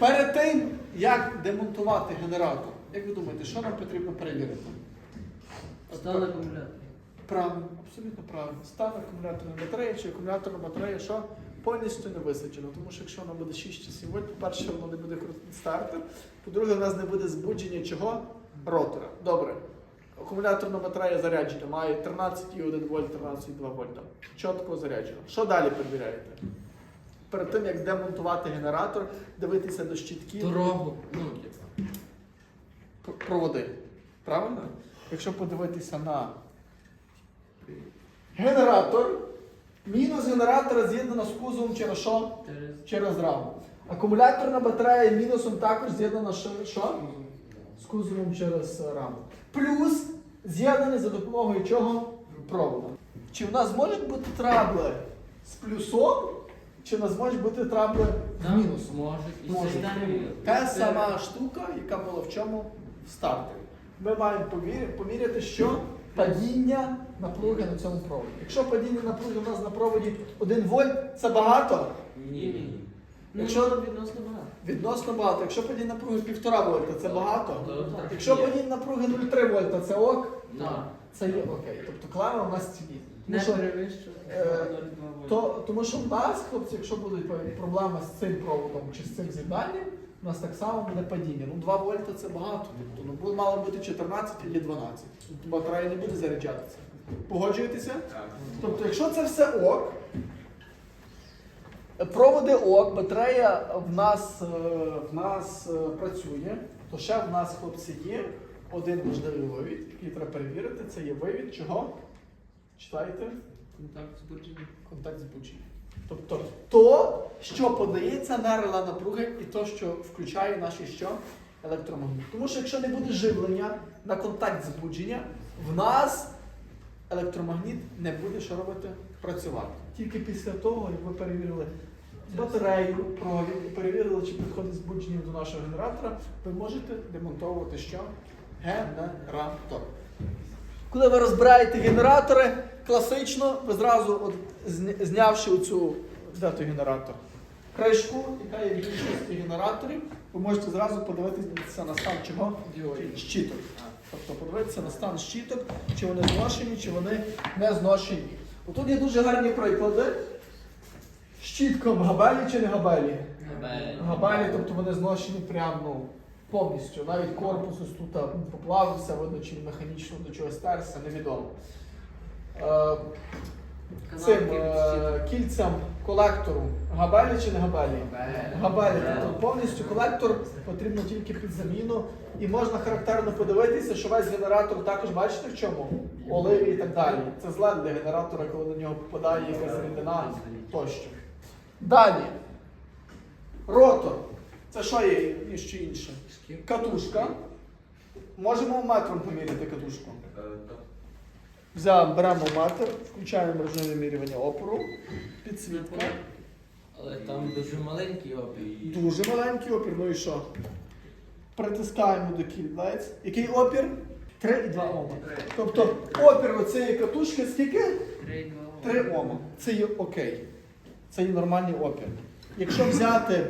Перед тим, як демонтувати генератор, як ви думаєте, що нам потрібно перевірити? Стан акумулятора. Правильно, абсолютно правильно. Стан акумуляторної батареї чи акумуляторна батарея, що повністю не висаджена. Тому що якщо вона буде 6 часів вольт, по-перше, воно не буде крутити стартер. По-друге, у нас не буде збудження чого? Ротора. Добре. Акумуляторна батарея заряджена, має 13,1 вольт, 13,2 вольта. Чітко заряджена. Що далі перевіряєте? Перед тим, як демонтувати генератор, дивитися до щитків. Дорогу. Ну, проводи. Правильно? Якщо подивитися на генератор, мінус генератора з'єднано з кузовом через що? через раму. Акумуляторна батарея мінусом також з'єднана що? З кузовом через раму. Плюс з'єднаний за допомогою чого? Проводу. Чи в нас можуть бути трабли з плюсом, чи в можуть бути трабли з там мінусом? можуть. І Може. це Та сама штука, яка була в чому в стартері. Ми маємо повір- поміряти, що падіння напруги на цьому проводі. Якщо падіння напруги у нас на проводі 1 вольт, це багато. Ні, ні. Ну, Якщо- відносно багато. Відносно багато. Якщо падіння напруги 1,5 вольта, це багато. То так Якщо падіння напруги 0,3 вольта, це ок, Так. це є окей. Тобто клава у нас ціні. Тому Не що, е, то, тому що в нас, хлопці, якщо будуть проблеми з цим проводом чи з цим з'єднанням, у нас так само буде падіння. Ну 2 вольта це багато. Тобто, ну, мало бути 14 або 12. Тобто батарея не буде заряджатися. Погоджуєтеся? Тобто, якщо це все ок, проводи ок, батарея в нас, е, в нас е, працює, то ще в нас, хлопці, є один важливий вивід, який треба перевірити. Це є вивід чого? Читайте Контакт збуджений. контакт збудження. Тобто то, що подається на рела напруги, і то, що включає наші що? електромагніт. Тому що якщо не буде живлення на контакт збудження, в нас електромагніт не буде що робити працювати. Тільки після того, як ви перевірили батарею, провід, і перевірили, чи підходить збудження до нашого генератора, ви можете демонтовувати що? Генератор. Коли ви розбираєте генератори, класично, ви зразу, от, знявши оцю той генератор, кришку, яка є в більшості генераторів, ви можете зразу подивитися на стан чого? Щиток. Тобто подивитися на стан щиток, чи вони зношені, чи вони не зношені. Отут є дуже гарні приклади. Щітком габелі чи не габелі? Габелі. Габелі, тобто вони зношені прямо повністю. Навіть корпус ось тут поплавився, видно, чи механічно до чогось стерся, невідомо. Е, цим е, кільцям колектору габелі чи не габелі? Габелі. Тобто повністю колектор потрібно тільки під заміну. І можна характерно подивитися, що весь генератор також бачите в чому? Оливі і так далі. Це зле для генератора, коли на нього попадає якась рідина тощо. Далі. Ротор. Це що є і що інше? Катушка. Можемо метром поміряти катушку. Взяв, беремо метр, включаємо режим вимірювання опору, підсвітка. Але там дуже маленький опір. Дуже маленький опір, ну і що? Притискаємо до кільдець. Який опір? 3,2 Ома. Тобто опір оцієї катушки скільки? 3,2 3 Ома. Це є окей. Це є нормальний опір. Якщо взяти,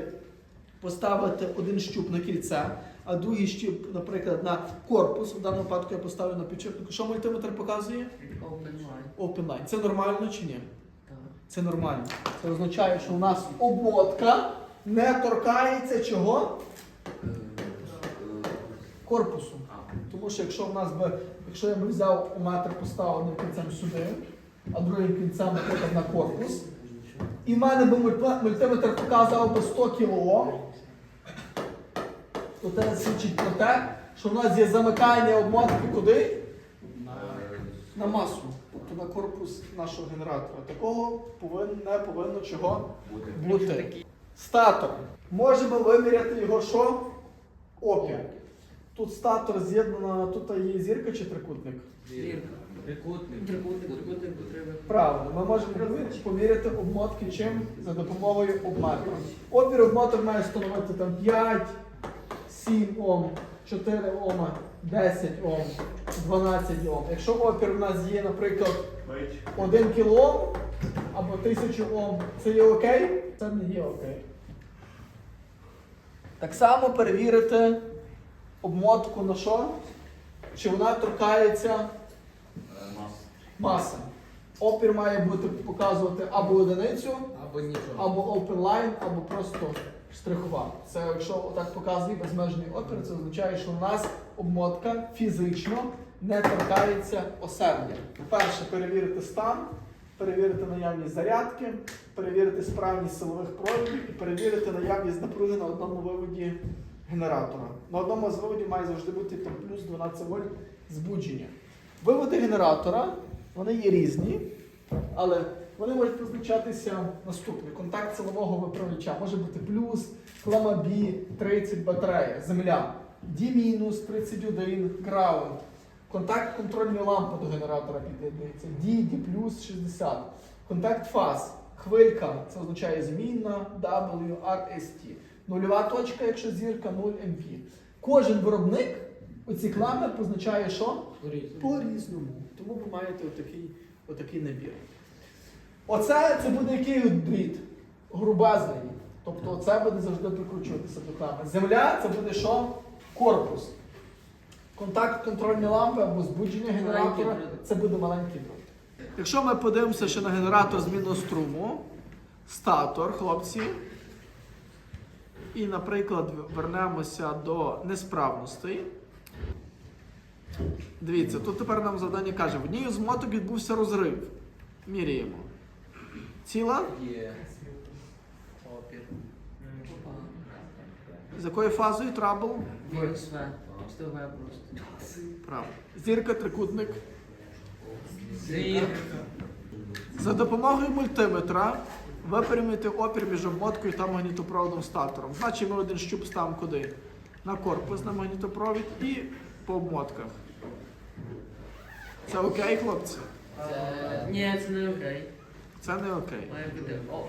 поставити один щуп на кільце, а другий щуп, наприклад, на корпус, в даному випадку я поставлю на підшипник, що мультиметр показує? Open line. Open line. Це нормально чи ні? Так. Це нормально. Це означає, що у нас обмотка не торкається чого? Корпусу. Тому що якщо в нас би, якщо я б взяв у метр поставив одним кінцем сюди, а другим кінцем наприклад, на корпус, і в мене би мультиметр показував би 100 кОм, то це свідчить про те, що в нас є замикання обмотки куди? На масу, тобто на корпус нашого генератора. Такого повинно, не повинно чого бути. Статор. Можемо виміряти його що? Опір. Тут статор з'єднано, тут є зірка чи трикутник? Зірка. Трикутник. Трикутник. Трикутник потреби. Правильно, ми можемо помір- поміряти обмотки чим? За допомогою обметра. Опір обмоток має становити там 5, 7 Ом, 4 Ома, 10 Ом, 12 Ом. Якщо опір у нас є, наприклад, 1 кОм або 1000 Ом, це є окей? Це не є окей. Так само перевірити обмотку на що? Чи вона торкається маси. Опір має бути показувати або одиницю, Або нічого. або open line, або просто штрихова. Це якщо отак показує безмежний опір, це означає, що у нас обмотка фізично не торкається осердя. По-перше, перевірити стан, перевірити наявність зарядки, перевірити справність силових проводів і перевірити наявність напруги на одному виводі генератора. На одному з виводів має завжди бути там плюс 12 вольт збудження. Виводи генератора вони є різні, але вони можуть позначатися наступне. Контакт силового виправляча може бути плюс, клама B, 30 батарея, земля, D 31, ground. Контакт контрольної лампи до генератора під'єднується. D, D 60. Контакт фаз. Хвилька, це означає змінна, W, R, S, T. Нульова точка, якщо зірка, 0 MP. Кожен виробник оці клами позначає що? По-різному. Тому ви маєте отакий, отакий набір. Оце це буде який дріт? Грубезний. Тобто оце буде завжди прикручуватися до клами. Земля це буде що? Корпус. Контакт контрольної лампи або збудження генератора це буде маленький дріт. Якщо ми подивимося ще на генератор змінного струму, статор, хлопці. І, наприклад, вернемося до несправностей. Дивіться, тут тепер нам завдання каже, в одній з моток відбувся розрив. Міряємо. Ціла? Є. Опір. З якою фазою трабл? Мінус В. Просто В. Право. Зірка, трикутник. Зір. За допомогою мультиметра ви перемієте опір між обмоткою та магнітопроводом статором. Значить, ми один щуп ставимо куди? На корпус на магнітопровід і по обмотках. Це окей, хлопці? Ні, це не окей. Це не окей. Має бути ОЛ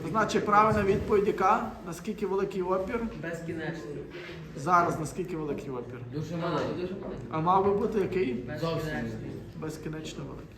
або Значить, правильна відповідь яка? Наскільки великий опір? безкінечний. Зараз наскільки великий опір? Дуже маленький. Дуже маленький. А мав би бути який? Безкінечний. Безкінечно великий.